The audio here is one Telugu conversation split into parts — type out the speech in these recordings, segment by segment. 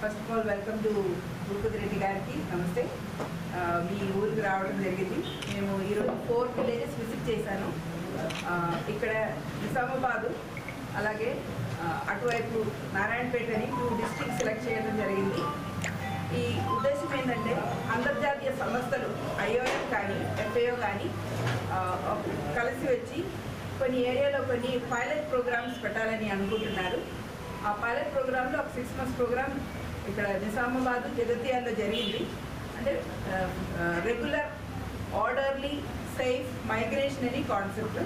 First of all welcome to Bhupathi Reddy గారికి నమస్తే. మీ ఊరికి రావడం జరిగింది. మేము ఈరోజు ఫోర్ విలేజెస్ విజిట్ చేశాను. ఇక్కడ నిజామాబాదు అలాగే అటువైపు నారాయణపేట అని టూ డిస్ట్రిక్ట్ సెలెక్ట్ చేయడం జరిగింది. ఈ ఉద్దేశం ఏంటంటే అంతర్జాతీయ సంస్థలు ఐఓఎం కానీ ఎఫ్ఏఓ కానీ కలిసి వచ్చి కొన్ని ఏరియాలో కొన్ని పైలట్ ప్రోగ్రామ్స్ పెట్టాలని అనుకుంటున్నారు. ఆ పైలట్ ప్రోగ్రాంలో ఒక సిక్స్ మంత్స్ ప్రోగ్రామ్ ఇక్కడ నిజామాబాద్ జగత్యాల్లో జరిగింది. అంటే రెగ్యులర్ ఆర్డర్లీ సేఫ్ మైగ్రేషన్ అని కాన్సెప్ట్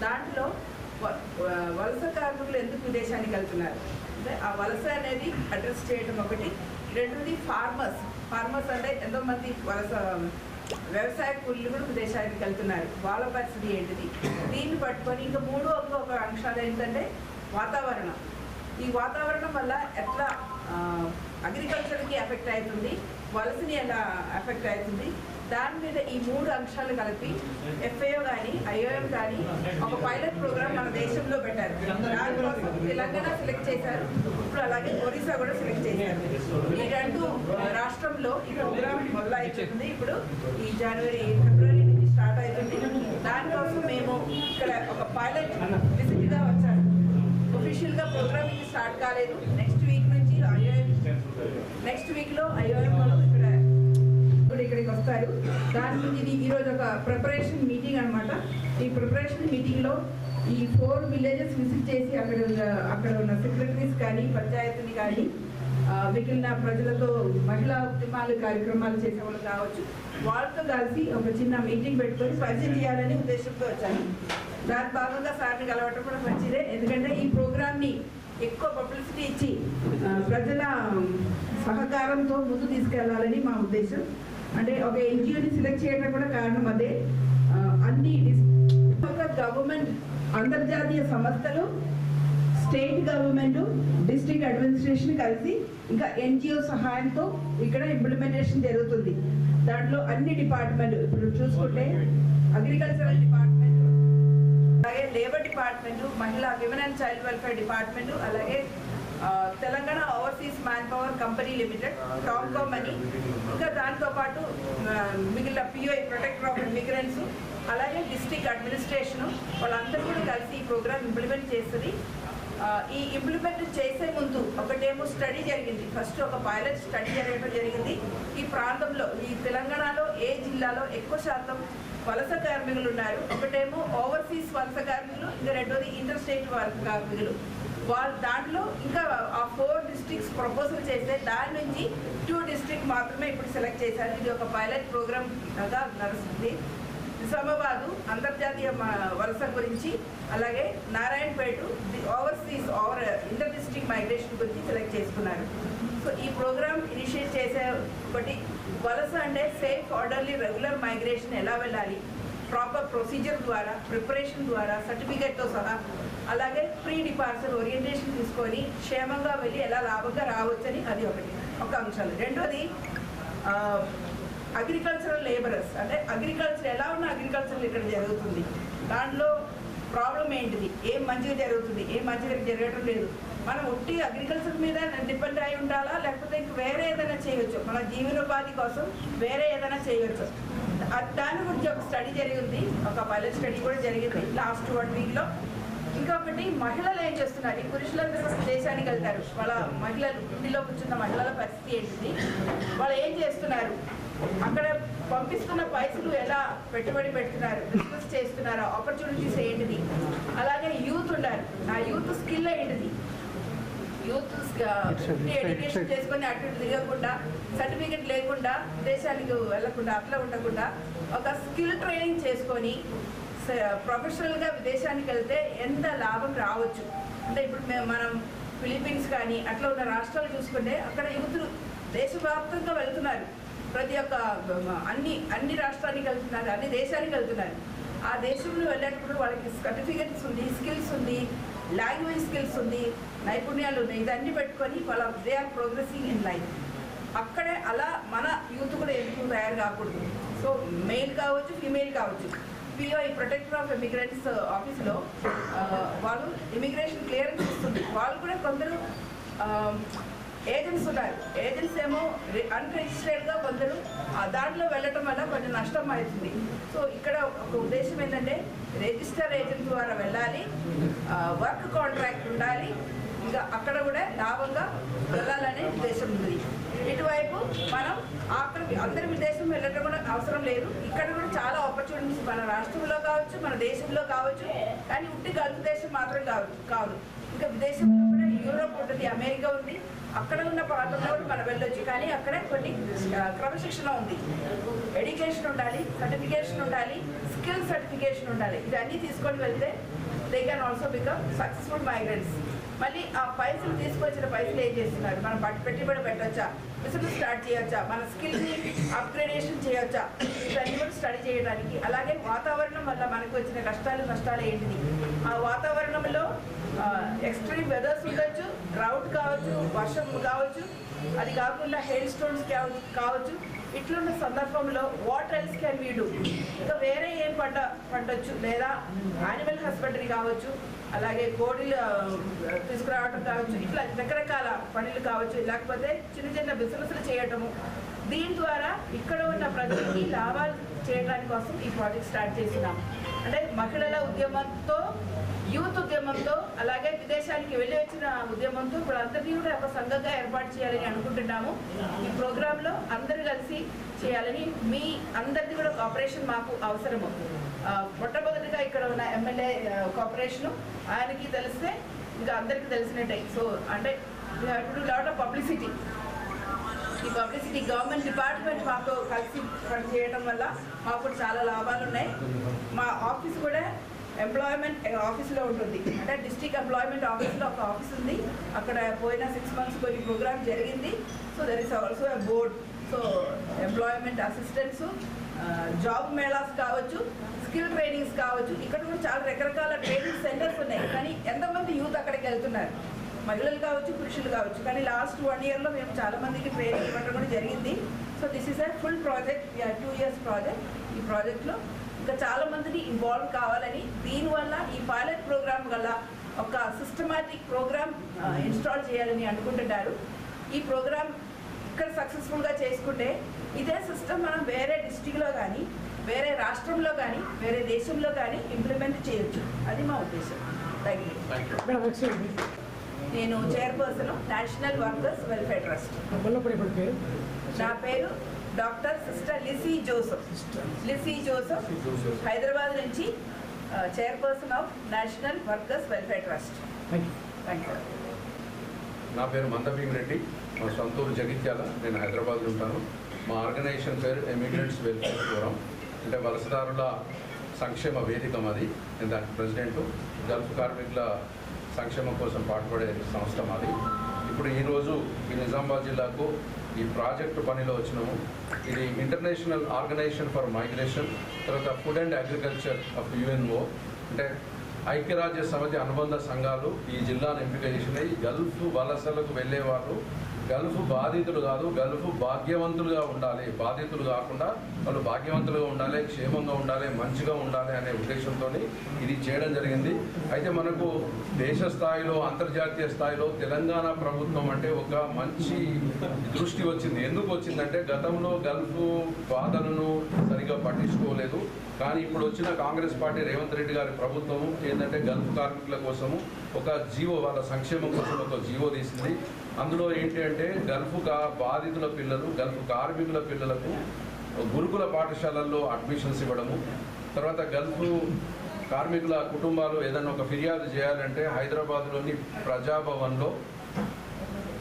దాంట్లో వ- వలస కార్మికులు ఎందుకు విదేశానికి వెళ్తున్నారు? అంటే ఆ వలస అనేది అడ్రస్ చేయడం ఒకటి. రెండోది ఫార్మర్స్ ఫార్మర్స్ అంటే ఎంతోమంది వలస వ్యవసాయ కూలీలు కూడా విదేశానికి వెళ్తున్నారు. వాళ్ళ పరిస్థితి ఏంటిది? దీన్ని పట్టుకొని ఇంకా మూడో ఒక అంశాలు ఏంటంటే వాతావరణం. ఈ వాతావరణం వల్ల ఎట్లా అగ్రికల్చర్కి ఎఫెక్ట్ అవుతుంది వలసని ఎలా ఎఫెక్ట్ అవుతుంది దాని మీద ఈ మూడు అంశాలు కలిపి ఎఫ్ఐఓ కానీ ఐఓఎం కానీ ఒక పైలట్ ప్రోగ్రామ్ మన దేశంలో పెట్టారు. దానికోసం తెలంగాణ సెలెక్ట్ చేశారు. ఇప్పుడు అలాగే ఒరిస్సా కూడా సెలెక్ట్ చేశారు. ఈ రెండు రాష్ట్రంలో ఈ ప్రోగ్రామ్ మొదలవుతుంది ఇప్పుడు ఈ జనవరి ఫిబ్రవరి నుంచి స్టార్ట్ అవుతుంది. దానికోసం మేము ఇక్కడ ఒక పైలట్ ఒఫీషియల్గా ప్రోగ్రామ్ ఇది స్టార్ట్ కాలేదు. నెక్స్ట్ వీక్ నుంచి ఐఓఎం నెక్స్ట్ వీక్లో ఐఓఎం వాళ్ళు ఇక్కడ ఇక్కడికి వస్తారు. దాని నుంచి ఇది ఈరోజు ఒక ప్రిపరేషన్ మీటింగ్ అన్నమాట. ఈ ప్రిపరేషన్ మీటింగ్లో ఈ ఫోర్ విలేజెస్ విజిట్ చేసి అక్కడ ఉన్న అక్కడ ఉన్న సెక్రటరీస్ కానీ పంచాయతీని కానీ మిగిలిన ప్రజలతో మహిళా ఉద్యమాలు కార్యక్రమాలు చేసే వాళ్ళు కావచ్చు. వాళ్ళతో కలిసి ఒక చిన్న మీటింగ్ పెట్టుకొని పరిచయం చేయాలని ఉద్దేశంతో వచ్చాను. దాని భాగంగా సార్ని కలవటం కూడా మంచిదే. ఎందుకంటే ఈ ప్రోగ్రామ్ని ఎక్కువ పబ్లిసిటీ ఇచ్చి ప్రజల సహకారంతో ముందు తీసుకెళ్ళాలని మా ఉద్దేశం. అంటే ఒక ఎన్జిఓని సెలెక్ట్ చేయడం కూడా కారణం అదే. అన్ని ఒక గవర్నమెంట్ అంతర్జాతీయ సంస్థలు స్టేట్ గవర్నమెంట్ డిస్ట్రిక్ట్ అడ్మినిస్ట్రేషన్ కలిసి ఇంకా ఎన్జిఓ సహాయంతో ఇక్కడ ఇంప్లిమెంటేషన్ జరుగుతుంది. దాంట్లో అన్ని డిపార్ట్మెంట్ ఇప్పుడు చూసుకుంటే అగ్రికల్చరల్ డిపార్ట్మెంట్ అలాగే లేబర్ డిపార్ట్మెంట్ మహిళా women and child welfare department అలాగే Telangana overseas manpower company limited TOMCOM అని ఇంకా దాంతో పాటు మిగిలిన పిఓఐ ప్రొటెక్టర్ ఆఫ్ ఇమిగ్రెంట్స్ అలాగే డిస్ట్రిక్ట్ అడ్మినిస్ట్రేషన్ వాళ్ళందరూ కూడా కలిసి ఈ ప్రోగ్రామ్ ఇంప్లిమెంట్ చేస్తుంది. ఈ ఇంప్లిమెంట్ చేసే ముందు ఒకటేమో స్టడీ జరిగింది. ఫస్ట్ ఒక పైలట్ స్టడీ జరగడం జరిగింది. ఈ ప్రాంతంలో ఈ తెలంగాణలో ఏ జిల్లాలో ఎక్కువ శాతం వలస కార్మికులు ఉన్నారు? ఒకటేమో ఓవర్సీస్ వలస కార్మికులు ఇంకా రెండోది ఇంటర్ స్టేట్ వలస కార్మికులు. వాళ్ళ దాంట్లో ఇంకా ఆ ఫోర్ డిస్ట్రిక్ట్స్ ప్రపోజల్ చేస్తే దాని నుంచి టూ డిస్ట్రిక్ట్ మాత్రమే ఇప్పుడు సెలెక్ట్ చేశారు. ఇది ఒక పైలట్ ప్రోగ్రామ్గా నడుస్తుంది. నిజామాబాదు అంతర్జాతీయ వలస గురించి అలాగే నారాయణపేట ఓవర్ డిస్ట్రిక్ట్ గురించి సెలెక్ట్ చేసుకున్నారు. సో ఈ ప్రోగ్రామ్ ఇనిషియేట్ చేసే ఒకటి వలస అంటే సేఫ్ ఆర్డర్లీ రెగ్యులర్ మైగ్రేషన్ ఎలా వెళ్ళాలి? ప్రాపర్ ప్రొసీజర్ ద్వారా ప్రిపరేషన్ ద్వారా సర్టిఫికేట్తో సహా అలాగే ప్రీ డిపార్చర్ ఓరియంటేషన్ తీసుకొని క్షేమంగా వెళ్ళి ఎలా లాభంగా రావచ్చని అది ఒకటి ఒక అంశాలు. రెండోది అగ్రికల్చరల్ లేబరర్స్ అంటే అగ్రికల్చర్ ఎలా ఉన్న అగ్రికల్చర్ ఇక్కడ జరుగుతుంది? దాంట్లో ప్రాబ్లం ఏంటిది? ఏం మంచిగా జరుగుతుంది? ఏం మంచిగా జరగటం లేదు? మనం ఉట్టి అగ్రికల్చర్ మీద డిపెండ్ అయి ఉండాలా? లేకపోతే ఇంక వేరే ఏదైనా చేయొచ్చు. మన జీవనోపాధి కోసం వేరే ఏదైనా చేయొచ్చు. ఆ- దాని గురించి ఒక స్టడీ జరిగింది. ఒక పైలట్ స్టడీ కూడా జరిగింది లాస్ట్ వన్ వీక్లో ఇంకొకటి మహిళలు ఏం చేస్తున్నారు? ఈ పురుషులందరూ దేశానికి వెళ్తారు. వాళ్ళ మహిళలు ఇంటిలో కూర్చున్న మహిళల పరిస్థితి ఏంటిది? వాళ్ళు ఏం చేస్తున్నారు? అక్కడ పంపిస్తున్న పైసలు ఎలా పెట్టుబడి పెడుతున్నారు? బిజినెస్ చేస్తున్నారు? ఆపర్చునిటీస్ ఏంటిది? అలాగే యూత్ ఉన్నారు. ఆ యూత్ స్కిల్ ఏంటిది? యూత్ ఎడ్యుకేషన్ చేసుకొని అటు తిరగకుండా సర్టిఫికెట్ లేకుండా దేశానికి వెళ్ళకుండా అట్లా ఉండకుండా ఒక స్కిల్ ట్రైనింగ్ చేసుకొని ప్రొఫెషనల్గా విదేశానికి వెళ్తే ఎంత లాభం రావచ్చు? అంటే ఇప్పుడు మేము మనం ఫిలిప్పీన్స్ కానీ అట్లా ఉన్న రాష్ట్రాలు చూసుకుంటే అక్కడ యువతులు దేశవ్యాప్తంగా వెళ్తున్నారు. ప్రతి ఒక్క అన్ని అన్ని రాష్ట్రానికి వెళ్తున్నారు అన్ని దేశానికి వెళ్తున్నారు. ఆ దేశంలో వెళ్ళేటప్పుడు వాళ్ళకి సర్టిఫికెట్స్ ఉంది స్కిల్స్ ఉంది లాంగ్వేజ్ స్కిల్స్ ఉంది నైపుణ్యాలు ఉన్నాయి ఇదన్నీ పెట్టుకొని వాళ్ళ they are progressing in life. అక్కడే అలా మన యూత్ కూడా ఎందుకు తయారు కాకూడదు? సో మెయిల్ కావచ్చు ఫీమేల్ కావచ్చు. PO E protector of immigrants ఆఫీస్లో వాళ్ళు ఇమిగ్రేషన్ క్లియరెన్స్ ఇస్తుంది. వాళ్ళు కూడా కొందరు ఏజెంట్స్ ఉన్నారు. ఏజెంట్స్ ఏమో అన్రిజిస్టర్డ్గా కొందరు ఆ దాంట్లో వెళ్ళటం వల్ల కొంచెం నష్టం అవుతుంది. సో ఇక్కడ ఒక ఉద్దేశం ఏంటంటే రిజిస్టర్ ఏజెంట్ ద్వారా వెళ్ళాలి వర్క్ కాంట్రాక్ట్ ఉండాలి ఇంకా అక్కడ కూడా లాభంగా వెళ్ళాలనే ఉద్దేశం ఉంది. ఇటువైపు మనం అక్కడ అందరి విదేశం వెళ్ళడం కూడా అవసరం లేదు. ఇక్కడ కూడా చాలా ఆపర్చునిటీస్ మన రాష్ట్రంలో కావచ్చు మన దేశంలో కావచ్చు కానీ ఉట్టి గల్ఫ్ దేశం మాత్రం కాదు కాదు. ఇంకా విదేశంలో కూడా యూరోప్ ఉంటుంది అమెరికా ఉంది. అక్కడ ఉన్న ప్రాంతంలో కూడా మనం వెళ్ళొచ్చు కానీ అక్కడ కొన్ని క్రమశిక్షణ ఉంది. ఎడ్యుకేషన్ ఉండాలి సర్టిఫికేషన్ ఉండాలి స్కిల్ సర్టిఫికేషన్ ఉండాలి. ఇవన్నీ తీసుకొని వెళ్తే they can also become successful migrants మళ్ళీ ఆ పైసలు తీసుకొచ్చిన పైసలు ఏం చేస్తున్నారు? మనం పెట్టుబడి పెట్టొచ్చా? బిజినెస్ స్టార్ట్ చేయొచ్చా? మన స్కిల్ని అప్గ్రేడేషన్ చేయొచ్చా? ఇవన్నీ కూడా స్టడీ చేయడానికి. అలాగే వాతావరణం వల్ల మనకు వచ్చిన కష్టాలు నష్టాలు ఏంటిది? ఆ వాతావరణంలో ఎక్స్ట్రీమ్ వెదర్స్ ఉండొచ్చు రౌట్ కావచ్చు వర్షం కావచ్చు అది కాకుండా హెయిల్ స్టోన్స్ కావచ్చు. ఇట్లున్న సందర్భంలో what else can we do ఇంకా వేరే ఏం పంట పండొచ్చు? లేదా యానిమల్ హస్బెండరీ కావచ్చు అలాగే కోడిలు తీసుకురావటం కావచ్చు ఇట్లా రకరకాల పనులు కావచ్చు. లేకపోతే చిన్న చిన్న బిజినెస్లు చేయటము దీని ద్వారా ఇక్కడ ఉన్న ప్రజలకి లాభాలు చేయడానికి కోసం ఈ ప్రాజెక్ట్ స్టార్ట్ చేసినాం అంటే మహిళల ఉద్యమంతో యూత్ ఉద్యమంతో అలాగే విదేశానికి వెళ్ళి వచ్చిన ఉద్యమంతో ఇప్పుడు అందరినీ కూడా ఒక సంఘంగా ఏర్పాటు చేయాలని అనుకుంటున్నాము. ఈ ప్రోగ్రాంలో అందరూ కలిసి చేయాలని మీ అందరిది కూడా కోఆపరేషన్ మాకు అవసరము. మొట్టమొదటిగా ఇక్కడ ఉన్న ఎమ్మెల్యే కాపరేషను ఆయనకి తెలిస్తే ఇంకా అందరికీ తెలిసినట్టే. సో అంటే లాట్ ఆఫ్ పబ్లిసిటీ ఈ పబ్లిసిటీ గవర్నమెంట్ డిపార్ట్మెంట్ మాకు కలిసి పనిచేయడం వల్ల మాకు కూడా చాలా లాభాలు ఉన్నాయి. మా ఆఫీస్ కూడా ఎంప్లాయ్మెంట్ ఆఫీస్లో ఉంటుంది. అంటే డిస్ట్రిక్ట్ ఎంప్లాయ్మెంట్ ఆఫీస్లో ఒక ఆఫీస్ ఉంది. అక్కడ పోయిన సిక్స్ మంత్స్ కొన్ని ప్రోగ్రామ్ జరిగింది. So there is also a board so employment assistants job melas కావచ్చు స్కిల్ ట్రైనింగ్స్ కావచ్చు. ఇక్కడ కూడా చాలా రకరకాల ట్రైనింగ్ సెంటర్స్ ఉన్నాయి. కానీ ఎంతమంది యూత్ అక్కడికి వెళ్తున్నారు? మహిళలు కావచ్చు పురుషులు కావచ్చు. కానీ లాస్ట్ వన్ ఇయర్లో మేము చాలా మందికి ట్రైనింగ్ ఇవ్వడం కూడా జరిగింది. So this is a full project two years project ఈ ప్రాజెక్ట్లో ఇంకా చాలా మందిని ఇన్వాల్వ్ కావాలని దీనివల్ల ఈ పైలట్ ప్రోగ్రామ్ వల్ల ఒక సిస్టమాటిక్ ప్రోగ్రామ్ ఇన్స్టాల్ చేయాలని అనుకుంటున్నారు. ఈ ప్రోగ్రామ్ ఇక్కడ సక్సెస్ఫుల్గా చేసుకుంటే ఇదే సిస్టమ్ మనం వేరే డిస్టిక్లో కానీ వేరే రాష్ట్రంలో కానీ వేరే దేశంలో కానీ ఇంప్లిమెంట్ చేయొచ్చు. అది మా ఉద్దేశం. థ్యాంక్ యూ నేను chairperson national workers welfare trust. మళ్ళీ ఇప్పుడు పేరు? నా పేరు డాక్టర్ సిస్టర్ లిసీ జోసఫ్. లిసీ జోసఫ్ హైదరాబాద్ నుంచి chairperson of national workers welfare trust. నా పేరు మందభీమ్ రెడ్డి మా సొంతూరు జగిత్యాల. నేను హైదరాబాద్లో ఉంటాను. మా ఆర్గనైజేషన్ పేరు ఎమిగ్రెంట్స్ వెల్ఫేర్ ఫోరం. అంటే వలసదారుల సంక్షేమ వేదిక మాది. నేను దానికి ప్రెసిడెంట్. గల్ఫ్ కార్మికుల సంక్షేమం కోసం పాటుపడే సంస్థ మాది. ఇప్పుడు ఈరోజు ఈ నిజామాబాద్ జిల్లాకు ఈ ప్రాజెక్టు పనిలో వచ్చినాము. ఇది ఇంటర్నేషనల్ ఆర్గనైజేషన్ ఫర్ మైగ్రేషన్ తర్వాత food and agriculture of UNO. అంటే ఐక్యరాజ్య సమితి అనుబంధ సంఘాలు ఈ జిల్లాను ఎంపిక చేసినాయి. గల్ఫ్ వలసలకు వెళ్ళేవారు గల్ఫ్ బాధితులు కాదు గల్ఫ్ భాగ్యవంతులుగా ఉండాలి. బాధితులు కాకుండా వాళ్ళు భాగ్యవంతులుగా ఉండాలి క్షేమంగా ఉండాలి మంచిగా ఉండాలి అనే ఉద్దేశంతో ఇది చేయడం జరిగింది. అయితే మనకు దేశ స్థాయిలో అంతర్జాతీయ స్థాయిలో తెలంగాణ ప్రభుత్వం అంటే ఒక మంచి దృష్టి వచ్చింది. ఎందుకు వచ్చిందంటే గతంలో గల్ఫ్ బాధలను సరిగా పట్టించుకోలేదు. కానీ ఇప్పుడు వచ్చిన కాంగ్రెస్ పార్టీ రేవంత్ రెడ్డి గారి ప్రభుత్వము ఏంటంటే గల్ఫ్ కార్మికుల కోసము ఒక జీవో వాళ్ళ సంక్షేమం కోసం ఒక జీవో తీసింది. అందులో ఏంటి అంటే గల్ఫ్ బాధితుల పిల్లలు గల్ఫ్ కార్మికుల పిల్లలకు గురుకుల పాఠశాలల్లో అడ్మిషన్స్ ఇవ్వడము. తర్వాత గల్ఫ్ కార్మికుల కుటుంబాలు ఏదైనా ఒక ఫిర్యాదు చేయాలంటే హైదరాబాద్లోని ప్రజాభవన్లో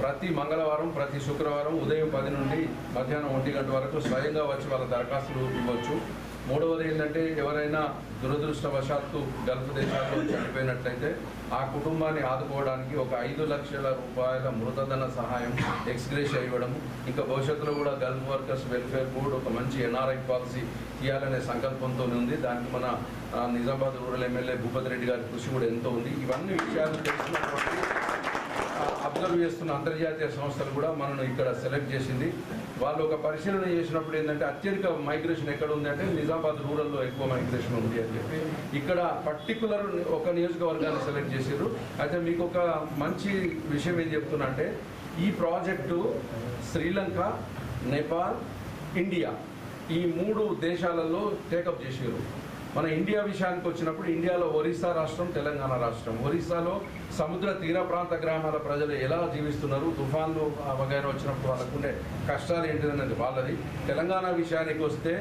ప్రతి మంగళవారం ప్రతి శుక్రవారం ఉదయం పది నుండి మధ్యాహ్నం ఒంటి గంట వరకు స్వయంగా వచ్చి వాళ్ళ దరఖాస్తులు ఇవ్వచ్చు. మూడవది ఏంటంటే ఎవరైనా దురదృష్టవశాత్తు గల్ఫ్ దేశాల్లో చనిపోయినట్లయితే ఆ కుటుంబాన్ని ఆదుకోవడానికి ఒక ఐదు లక్షల రూపాయల మృతధన సహాయం ఎక్స్గ్రేష్ ఇవ్వడం ఇంకా భవిష్యత్తులో కూడా గల్ఫ్ వర్కర్స్ వెల్ఫేర్ బోర్డు ఒక మంచి ఎన్ఆర్ఐ పాలసీ ఇవ్వాలనే సంకల్పంతో ఉంది. దానికి మన నిజామాబాద్ రూరల్ ఎమ్మెల్యే భూపతి రెడ్డి గారి కృషి కూడా ఎంతో ఉంది. ఇవన్నీ విషయాలు తెలిసినటువంటి అబ్జర్వ్ చేస్తున్న అంతర్జాతీయ సంస్థలు కూడా మనను ఇక్కడ సెలెక్ట్ చేసింది. వాళ్ళు ఒక పరిశీలన చేసినప్పుడు ఏంటంటే అత్యధిక మైగ్రేషన్ ఎక్కడ ఉంది అంటే నిజామాబాద్ రూరల్లో ఎక్కువ మైగ్రేషన్ ఉంది అని చెప్పి ఇక్కడ పర్టికులర్ ఒక నియోజకవర్గాన్ని సెలెక్ట్ చేసారు అయితే మీకు ఒక మంచి విషయం ఏం చెప్తున్నా అంటే ఈ ప్రాజెక్టు శ్రీలంక నేపాల్ ఇండియా ఈ మూడు దేశాలలో టేకప్ చేసారు మన ఇండియా విషయానికి వచ్చినప్పుడు ఇండియాలో ఒరిస్సా రాష్ట్రం తెలంగాణ రాష్ట్రం. ఒరిస్సాలో సముద్ర తీర ప్రాంత గ్రామాల ప్రజలు ఎలా జీవిస్తున్నారు? తుఫాన్లు వగైరా వచ్చినప్పుడు వాళ్ళకు ఉండే కష్టాలు ఏంటిదన్నది వాళ్ళది. తెలంగాణ విషయానికి వస్తే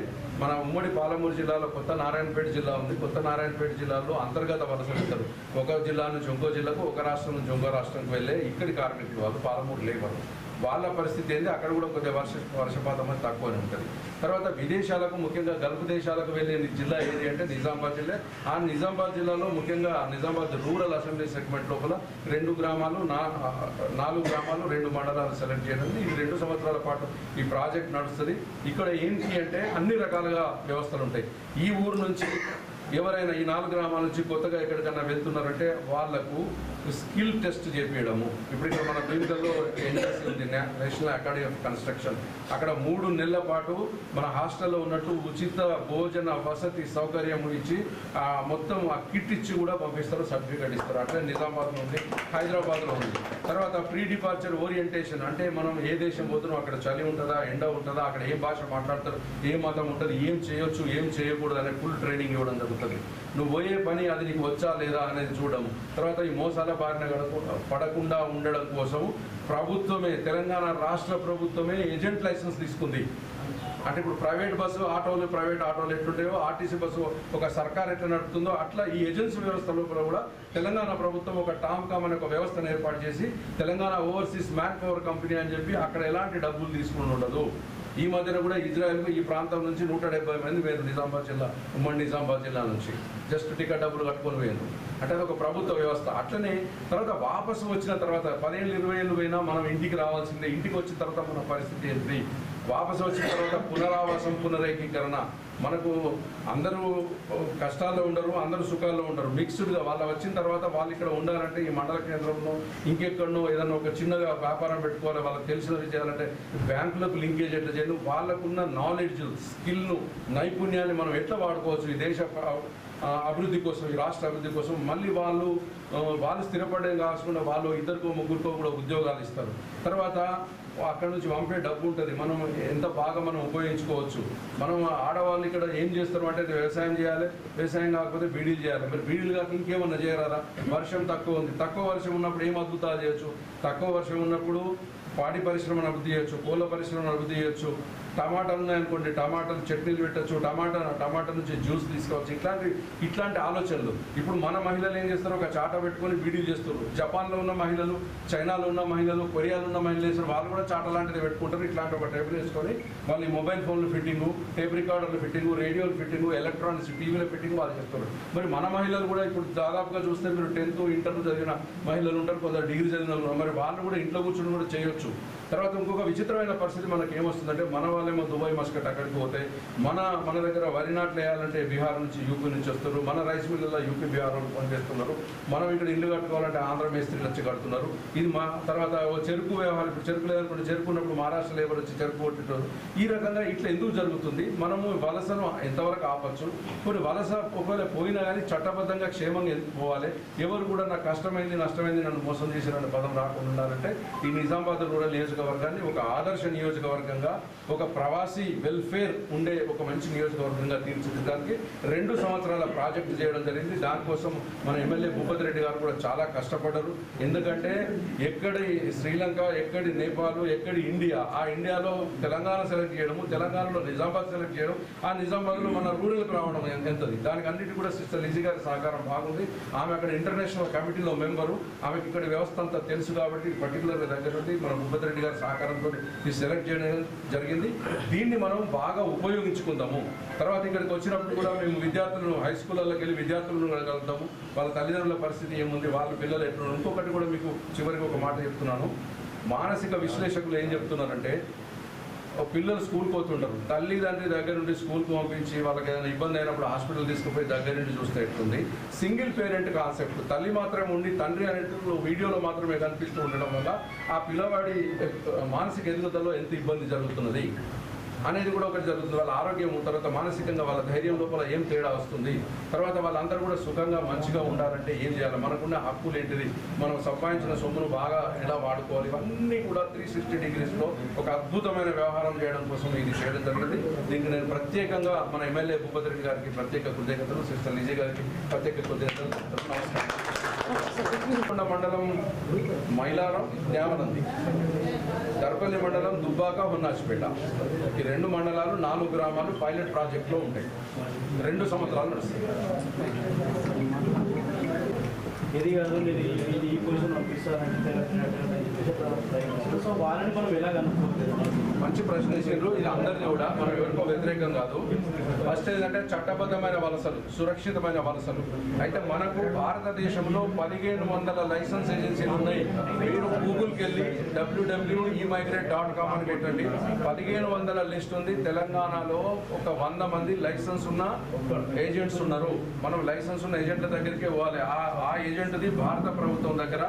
మన ఉమ్మడి పాలమూరు జిల్లాలో కొత్త నారాయణపేట జిల్లా ఉంది. కొత్త నారాయణపేట జిల్లాలో అంతర్గత వలసలు ఇస్తారు ఒక జిల్లా నుంచి ఇంకో జిల్లాకు ఒక రాష్ట్రం నుంచి ఇంకో రాష్ట్రంకి వెళ్ళే ఇక్కడి కార్మికులు వాళ్ళు పాలమూరు లేబర్. వాళ్ళ పరిస్థితి ఏంది? అక్కడ కూడా కొద్దిగా వర్ష వర్షపాతం అనేది తక్కువనే ఉంటుంది. తర్వాత విదేశాలకు ముఖ్యంగా గల్ఫ్ దేశాలకు వెళ్ళే జిల్లా ఏది అంటే నిజామాబాద్ జిల్లా. ఆ నిజామాబాద్ జిల్లాలో ముఖ్యంగా నిజామాబాద్ రూరల్ అసెంబ్లీ సెగ్మెంట్ లోపల రెండు గ్రామాలు నా నాలుగు గ్రామాలు రెండు మండలాలు సెలెక్ట్ చేయడం ఈ రెండు సంవత్సరాల పాటు ఈ ప్రాజెక్ట్ నడుస్తుంది. ఇక్కడ ఏంటి అంటే అన్ని రకాలుగా వ్యవస్థలు ఉంటాయి. ఈ ఊరు నుంచి ఎవరైనా ఈ నాలుగు గ్రామాల నుంచి కొత్తగా ఎక్కడికైనా వెళ్తున్నారంటే వాళ్ళకు స్కిల్ టెస్ట్ చేపించడము ఇప్పుడు ఇక్కడ మన క్లినికల్లో ఎన్ఎస్సీ ఉంది నేషనల్ అకాడమీ ఆఫ్ కన్స్ట్రక్షన్. అక్కడ మూడు నెలల పాటు మన హాస్టల్లో ఉన్నట్టు ఉచిత భోజన వసతి సౌకర్యం ఇచ్చి ఆ మొత్తం ఆ కిట్ ఇచ్చి కూడా పంపిస్తారు సర్టిఫికేట్ ఇస్తారు. అట్లే నిజామాబాద్లో ఉంది హైదరాబాద్లో ఉంది. తర్వాత ప్రీ డిపార్చర్ ఓరియంటేషన్ అంటే మనం ఏ దేశం పోతున్నాం అక్కడ చలి ఉంటుందా ఎండ ఉంటుందా అక్కడ ఏ భాష మాట్లాడతారు ఏ మతం ఉంటుంది ఏం చేయొచ్చు ఏం చేయకూడదు అనే ఫుల్ ట్రైనింగ్ ఇవ్వడం జరుగుతుంది. నువ్వు పోయే పని అది నీకు వచ్చా లేదా అనేది చూడము తర్వాత ఈ మోసాల బారిన పడకుండా ఉండడం కోసం ప్రభుత్వమే తెలంగాణ రాష్ట్ర ప్రభుత్వమే ఏజెంట్ లైసెన్స్ తీసుకుంది. అంటే ఇప్పుడు ప్రైవేట్ బస్సు ఆటోలు ప్రైవేట్ ఆటోలు ఎట్లుంటాయో ఆర్టీసీ బస్సు ఒక సర్కార్ ఎట్లా నడుపుతుందో అట్లా ఈ ఏజెన్సీ వ్యవస్థ లోపల కూడా తెలంగాణ ప్రభుత్వం ఒక టామ్కామ్ అనే ఒక వ్యవస్థను ఏర్పాటు చేసి Telangana overseas man power company అని చెప్పి అక్కడ ఎలాంటి డబ్బులు తీసుకుని ఉండదు. ఈ మధ్యన కూడా ఇజ్రాయెల్కు ఈ ప్రాంతం నుంచి నూట డెబ్బై మంది వేరు నిజామాబాద్ జిల్లా ఉమ్మడి నిజామాబాద్ జిల్లా నుంచి. జస్ట్ టికెట్ డబ్బులు కట్టుకొని పోయారు అంటే అది ఒక ప్రభుత్వ వ్యవస్థ. అట్లనే తర్వాత వాపసు వచ్చిన తర్వాత పదేళ్ళు ఇరవై ఏళ్ళు పోయినా మనం ఇంటికి రావాల్సిందే. ఇంటికి వచ్చిన తర్వాత మన పరిస్థితి ఏంటి? వాపసు వచ్చిన తర్వాత పునరావాసం పునరేకీకరణ. మనకు అందరూ కష్టాల్లో ఉండరు అందరూ సుఖాల్లో ఉండరు. మిక్స్డ్గా వాళ్ళు వచ్చిన తర్వాత వాళ్ళు ఇక్కడ ఉండాలంటే ఈ మండల కేంద్రంలో ఇంకెక్కడనో ఏదైనా ఒక చిన్నగా వ్యాపారం పెట్టుకోవాలి వాళ్ళకి తెలిసినవి చేయాలంటే బ్యాంకులకు లింకేజ్ ఎట్లా చేయను వాళ్ళకున్న నాలెడ్జ్ స్కిల్ను నైపుణ్యాన్ని మనం ఎట్లా వాడుకోవచ్చు ఈ దేశ అభివృద్ధి కోసం ఈ రాష్ట్ర అభివృద్ధి కోసం. మళ్ళీ వాళ్ళు వాళ్ళు స్థిరపడే కాకుండా వాళ్ళు ఇద్దరికో ముగ్గురికో కూడా ఉద్యోగాలు ఇస్తారు. తర్వాత అక్కడ నుంచి పంపే డబ్బు ఉంటుంది. మనం ఎంత బాగా మనం ఉపయోగించుకోవచ్చు. మనం ఆడవాళ్ళు ఇక్కడ ఏం చేస్తారు అంటే వ్యవసాయం చేయాలి వ్యవసాయం కాకపోతే బీడీలు చేయాలి. మరి బీడీలు కాక ఇంకేమన్నా చేయరారా వర్షం తక్కువ ఉంది. తక్కువ వర్షం ఉన్నప్పుడు ఏం అద్భుతాలు చేయొచ్చు? తక్కువ వర్షం ఉన్నప్పుడు పాడి పరిశ్రమను అభివృద్ధి చేయొచ్చు కోళ్ళ పరిశ్రమను అభివృద్ధి చేయొచ్చు. టమాటాలు ఉన్నాయనుకోండి టమాటాలు చట్నీలు పెట్టచ్చు టమాటా టమాటా నుంచి జ్యూస్ తీసుకోవచ్చు ఇట్లాంటి ఇట్లాంటి ఆలోచనలు. ఇప్పుడు మన మహిళలు ఏం చేస్తారు? ఒక చాట పెట్టుకొని వీడియో చేస్తారు జపాన్లో ఉన్న మహిళలు చైనాలో ఉన్న మహిళలు కొరియాలో ఉన్న మహిళలు చేస్తారు వాళ్ళు కూడా చాట లాంటిది పెట్టుకుంటారు. ఇట్లాంటి ఒక టేబుల్ వేసుకొని వాళ్ళు మొబైల్ ఫోన్లు ఫిట్టింగు టేప్ రికార్డర్లు ఫిట్టింగు రేడియోలు ఫిట్టింగు ఎలక్ట్రానిక్స్ టీవీల ఫిట్టింగ్ వాళ్ళు చేస్తారు మరి మన మహిళలు కూడా ఇప్పుడు దాదాపుగా చూస్తే మీరు టెన్త్ ఇంటర్ చదివిన మహిళలు ఉంటారు. కొందరు డిగ్రీ చదివిన మరి వాళ్ళు కూడా ఇంట్లో కూర్చొని కూడా చేయొచ్చు. తర్వాత ఇంకొక విచిత్రమైన పరిస్థితి మనకి ఏమొస్తుందంటే మన వాళ్ళేమో దుబాయ్ మస్కట్ అక్కడికి పోతే మన మన దగ్గర వరి నాట్లు వేయాలంటే బీహార్ నుంచి యూపీ నుంచి వస్తారు మన రైస్ మిల్లుల్లో యూపీ బీహార్ వాళ్ళు పనిచేస్తున్నారు మనం ఇక్కడ ఇల్లు కట్టుకోవాలంటే ఆంధ్ర మేస్త్రీలు వచ్చి కడుతున్నారు ఇది మా తర్వాత ఓ చెరుకు వ్యవహారం ఇప్పుడు చెరుకు లేదనుకుంటే చెరుకు ఉన్నప్పుడు మహారాష్ట్ర లేబర్ వచ్చి చెరుకు కొట్టింటారు ఈ రకంగా ఇట్లా ఎందుకు జరుగుతుంది? మనము వలసను ఎంతవరకు ఆపచ్చు? కొన్ని వలస ఒకవేళ పోయినా కానీ చట్టబద్ధంగా క్షేమంగా ఎందుకు పోవాలి? ఎవరు కూడా నాకు కష్టమైంది నష్టమైంది నన్ను మోసం చేసిరన్న పదం రాకుండా ఉండాలంటే ఈ నిజామాబాద్ రూరల్ నియోజకవర్గాన్ని ఒక ఆదర్శ నియోజకవర్గంగా ఒక ప్రవాసీ వెల్ఫేర్ ఉండే ఒక మంచి నియోజకవర్గంగా తీర్చిదిద్దడానికి రెండు సంవత్సరాల ప్రాజెక్టు చేయడం జరిగింది. దానికోసం మన ఎమ్మెల్యే భూపతి రెడ్డి గారు కూడా చాలా కష్టపడ్డారు. ఎందుకంటే ఎక్కడి శ్రీలంక ఎక్కడి నేపాల్ ఎక్కడి ఇండియా ఆ ఇండియాలో తెలంగాణ సెలెక్ట్ చేయడము తెలంగాణలో నిజామాబాద్ సెలెక్ట్ చేయడం ఆ నిజామాబాద్లో మన రూరల్కి రావడం ఎంత- ఎంతది దానికి అన్నిటి కూడా సిస్టర్ లిజీ గారి సహకారం బాగుంది. ఆమె అక్కడ ఇంటర్నేషనల్ కమిటీలో మెంబరు. ఆమెకి ఇక్కడ వ్యవస్థ అంతా తెలుసు కాబట్టి పర్టికులర్ దగ్గర నుండి మన భూపతి రెడ్డి గారి సహకారంతో సెలెక్ట్ చేయడం జరిగింది. దీన్ని మనం బాగా ఉపయోగించుకుందాము. తర్వాత ఇక్కడికి వచ్చినప్పుడు కూడా మేము విద్యార్థులను హై స్కూళ్ళకి వెళ్ళి విద్యార్థులను కలుగుతాము వాళ్ళ తల్లిదండ్రుల పరిస్థితి ఏముంది వాళ్ళ పిల్లలు ఎట్లున్నారు? ఇంకొకటి కూడా మీకు చివరికి ఒక మాట చెప్తున్నాను. మానసిక విశ్లేషకులు ఏం చెప్తున్నారంటే పిల్లలు స్కూల్కి పోతుంటారు. తల్లిదండ్రి దగ్గర నుండి స్కూల్కి పంపించి వాళ్ళకి ఏదైనా ఇబ్బంది అయినప్పుడు హాస్పిటల్ తీసుకుపోయి దగ్గర నుండి చూస్తే ఎట్లుంది? Single parent concept. తల్లి మాత్రమే ఉండి తండ్రి అనేటువంటి వీడియోలో మాత్రమే కనిపిస్తూ ఉండడం వల్ల ఆ పిల్లవాడి మానసిక ఎదుగుదలలో ఎంత ఇబ్బంది జరుగుతున్నది? అనేది కూడా ఒకటి జరుగుతుంది. వాళ్ళ ఆరోగ్యం తర్వాత మానసికంగా వాళ్ళ ధైర్యం లోపల ఏం తేడా వస్తుంది? తర్వాత వాళ్ళందరూ కూడా సుఖంగా మంచిగా ఉండాలంటే ఏం చేయాలి? మనకున్న హక్కులు ఏంటిది? మనం సంపాదించిన సొమ్మును బాగా ఎలా వాడుకోవాలి? ఇవన్నీ కూడా త్రీ సిక్స్టీ డిగ్రీస్లో ఒక అద్భుతమైన వ్యవహారం చేయడం కోసం ఇది చేయడం జరిగింది. దీనికి నేను ప్రత్యేకంగా మన ఎమ్మెల్యే భూపతి గారికి ప్రత్యేక కృతజ్ఞతలు సిస్టర్ నిజయ్ గారికి ప్రత్యేక కృతజ్ఞతలు. నమస్కారం. కొండ మండలం మైలారం న్యామనంది. దర్పల్లి మండలం దుబ్బాక హొన్నాచిపేట ఈ రెండు మండలాలు నాలుగు గ్రామాలు పైలట్ ప్రాజెక్ట్లో ఉంటాయి. రెండు సంవత్సరాలు నడుస్తాయి. ఇది కాదు మీరు ఇది ఈ పొజిషన్ పంపిస్తారంటే సో వాళ్ళని మనం ఎలా మంచి ప్రశ్న వేసిండ్రు. ఇది అందరినీ కూడా మనం ఎవరికో వ్యతిరేకం కాదు. ఫస్ట్ ఏంటంటే చట్టబద్ధమైన వలసలు సురక్షితమైన వలసలు. అయితే మనకు భారతదేశంలో పదిహేను వందల లైసెన్స్ ఏజెన్సీలు ఉన్నాయి. మీరు గూగుల్కి వెళ్ళి డబ్ల్యూడబ్ల్యూ ఈ మైగ్రేట్ డాట్ కామ్ అని పెట్టండి. పదిహేను వందల లిస్ట్ ఉంది. తెలంగాణలో ఒక వంద మంది లైసెన్స్ ఉన్న ఏజెంట్స్ ఉన్నారు. మనం లైసెన్స్ ఉన్న ఏజెంట్ల దగ్గరికి పోవాలి. ఆ ఆ ఏజెంట్ది భారత ప్రభుత్వం దగ్గర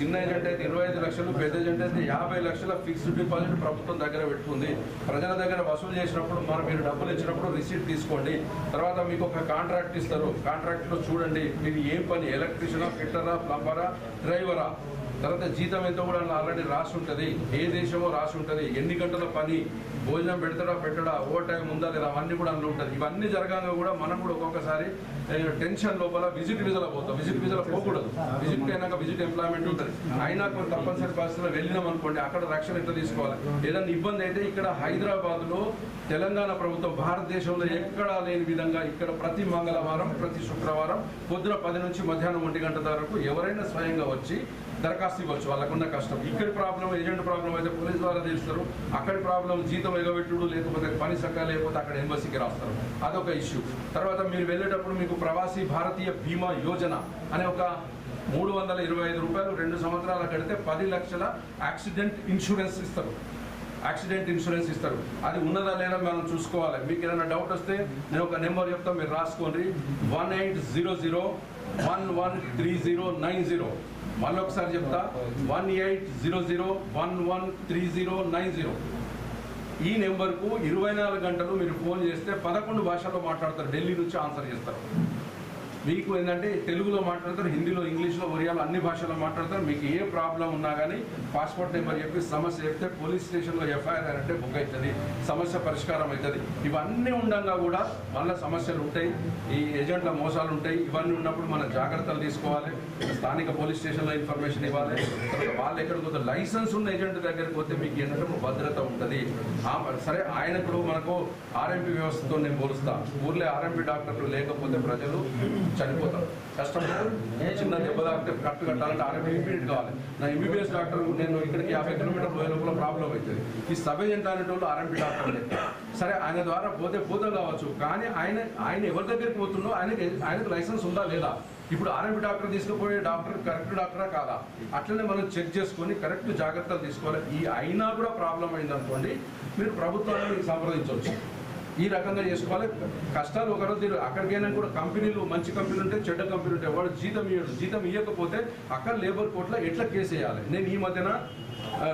చిన్న ఏజెంట్ అయితే ఇరవై ఐదు లక్షలు పెద్ద ఏంటంటే యాభై లక్షల ఫిక్స్డ్ డిపాజిట్ ప్రభుత్వం దగ్గర పెట్టుకుంది. ప్రజల దగ్గర వసూలు చేసినప్పుడు మనం మీరు డబ్బులు ఇచ్చినప్పుడు రిసీట్ తీసుకోండి. తర్వాత మీకు ఒక కాంట్రాక్ట్ ఇస్తారు. కాంట్రాక్ట్లో చూడండి మీరు ఏం పని? ఎలక్ట్రీషియనా ఫిట్టరా ప్లంబరా డ్రైవరా? తర్వాత జీతం ఎంతో కూడా ఆల్రెడీ రాసి ఉంటుంది. ఏ దేశమో రాసి ఉంటుంది. ఎన్ని గంటల పని? భోజనం పెడతాడా పెట్టడా? ఓవర్ టైం ఉందా లేదా? అవన్నీ కూడా అందులో ఉంటుంది. ఇవన్నీ జరగాక కూడా మనం కూడా ఒక్కొక్కసారి టెన్షన్ లోపల విజిట్ విజల పోతాం. విజిట్ విజల పోకూడదు. విజిట్ అయినాక విజిట్ ఎంప్లాయ్మెంట్ ఉంటుంది. అయినా కొన్ని తప్పనిసరి పరిస్థితుల్లో వెళ్ళినాం అనుకోండి అక్కడ రక్షణ ఎట్లా తీసుకోవాలి? ఏదైనా ఇబ్బంది అయితే ఇక్కడ హైదరాబాద్లో తెలంగాణ ప్రభుత్వం భారతదేశంలో ఎక్కడా లేని విధంగా ఇక్కడ ప్రతి మంగళవారం ప్రతి శుక్రవారం పొద్దున పది నుంచి మధ్యాహ్నం ఒంటి గంట వరకు ఎవరైనా స్వయంగా వచ్చి దరఖాస్తు ఇవ్వచ్చు వాళ్ళకున్న కష్టం. ఇక్కడ ప్రాబ్లం ఏజెంట్ ప్రాబ్లం అయితే పోలీస్ ద్వారా తీస్తారు అక్కడి ప్రాబ్లం జీతం ఎగబెట్టుడు లేకపోతే పని సక్క లేకపోతే అక్కడ ఎంబసీకి రాస్తారు. అదొక ఇష్యూ. తర్వాత మీరు వెళ్ళేటప్పుడు మీకు ప్రవాసీ భారతీయ బీమా యోజన అనే ఒక మూడు వందల ఇరవై ఐదు రూపాయలు రెండు సంవత్సరాలు కడితే పది లక్షల యాక్సిడెంట్ ఇన్సూరెన్స్ ఇస్తారు. యాక్సిడెంట్ ఇన్సూరెన్స్ ఇస్తారు. అది ఉన్నదా లేదా మనం చూసుకోవాలి. మీకు ఏదైనా డౌట్ వస్తే నేను ఒక నెంబర్ చెప్తా మీరు రాసుకోండి. One eight zero zero one one three zero nine zero. మళ్ళీ ఒకసారి చెప్తా one eight zero zero one one three zero nine zero. ఈ నెంబర్కు ఇరవై నాలుగు గంటలు మీరు ఫోన్ చేస్తే పదకొండు భాషల్లో మాట్లాడతారు. ఢిల్లీ నుంచి ఆన్సర్ చేస్తారు. మీకు ఏంటంటే తెలుగులో మాట్లాడతారు హిందీలో ఇంగ్లీష్లో ఒరియాలో అన్ని భాషల్లో మాట్లాడతారు. మీకు ఏ ప్రాబ్లం ఉన్నా కానీ పాస్పోర్ట్ నెంబర్ చెప్పి సమస్య చెప్తే పోలీస్ స్టేషన్లో ఎఫ్ఐఆర్ అంటే బుక్ అవుతుంది సమస్య పరిష్కారం అవుతుంది ఇవన్నీ ఉండగా కూడా మళ్ళీ సమస్యలు ఉంటాయి ఈ ఏజెంట్ల మోసాలు ఉంటాయి. ఇవన్నీ ఉన్నప్పుడు మనం జాగ్రత్తలు తీసుకోవాలి స్థానిక పోలీస్ స్టేషన్లో ఇన్ఫర్మేషన్ ఇవ్వాలి. వాళ్ళు ఎక్కడికి పోతే లైసెన్స్ ఉన్న ఏజెంట్ దగ్గరికి పోతే మీకు ఏంటంటే భద్రత ఉంటుంది. సరే ఆయన ఇప్పుడు మనకు ఆర్ఎంపీ వ్యవస్థతో నేను పోలుస్తా. ఊర్లో ఆర్ఎంపీ డాక్టర్లు లేకపోతే ప్రజలు చనిపోతాం కష్టం. చిన్న దెబ్బ తాకితే కట్టు కట్టాలంటే ఆరోగ్యం ఇమీడియట్ కావాలి. నా ఎంబీబీఎస్ డాక్టర్ నేను ఇక్కడికి యాభై కిలోమీటర్లు పోయే లోపల ప్రాబ్లం అవుతుంది ఈ సబ్ ఏజెంట్ అనేటోళ్ళు ఆర్ఎంపీ డాక్టర్ లేదు సరే ఆయన ద్వారా పోతే పోతాం కావచ్చు కానీ ఆయన ఆయన ఎవరి దగ్గరికి పోతుండో ఆయనకి ఆయనకు లైసెన్స్ ఉందా లేదా? ఇప్పుడు ఆర్ఎంపీ డాక్టర్ తీసుకుపోయే డాక్టర్ కరెక్ట్ డాక్టరా కాదా? అట్లనే మనం చెక్ చేసుకొని కరెక్ట్ జాగ్రత్తలు తీసుకోవాలి. ఈ అయినా కూడా ప్రాబ్లం అయిందనుకోండి మీరు ప్రభుత్వాన్ని సంప్రదించవచ్చు. ఈ రకంగా చేసుకోవాలి. కష్టాలు ఒకరోజు రోజు అక్కడికైనా కూడా కంపెనీలు మంచి కంపెనీలు ఉంటాయి చెడ్డ కంపెనీలు ఉంటాయి వాడు జీతం ఇవ్వడు జీతం ఇవ్వకపోతే అక్కడ లేబర్ కోర్టులో ఎట్లా కేసు వేయాలి? నేను ఈ మధ్యన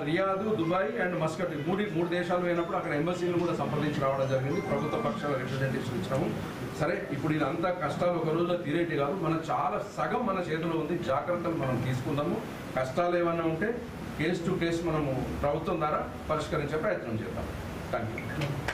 రియాదు దుబాయ్ అండ్ మస్కట్ మూడు మూడు దేశాలు పోయినప్పుడు అక్కడ ఎంబసీలు కూడా సంప్రదించి రావడం జరిగింది. ప్రభుత్వ పక్షాల రిప్రజెంటేషన్ ఇచ్చినాము. సరే ఇప్పుడు ఇదంతా కష్టాలు ఒక రోజులో తీరేటి కాదు. మనం చాలా సగం మన చేతిలో ఉంది. జాగ్రత్తలు మనం తీసుకుందాము. కష్టాలు ఏమన్నా ఉంటే కేసు టు కేసు మనము ప్రభుత్వం ద్వారా పరిష్కరించే ప్రయత్నం చేద్దాం. Thank you